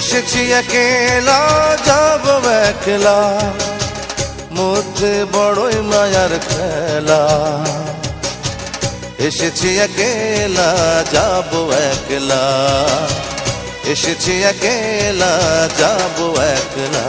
এসেছি একেলা, যাব একলা। মধ্যে বড়ই মায়ার খেলা। এসেছি একেলা, যাব একলা। এসেছি একেলা, যাব একলা।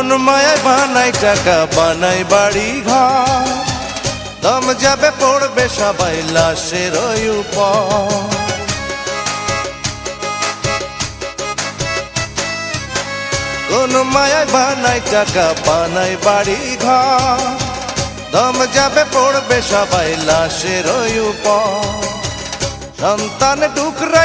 কোন মায়ায় বানাই টাকা, বানাই বাড়ি ঘর দম যাবে পড়বে সবাই লাশের ওই কোন মায়ায় বানাই টাকা, বানাই বাড়ি ঘর দম যাবে পড়বে সবাই লাশের ওই সন্তান বাজার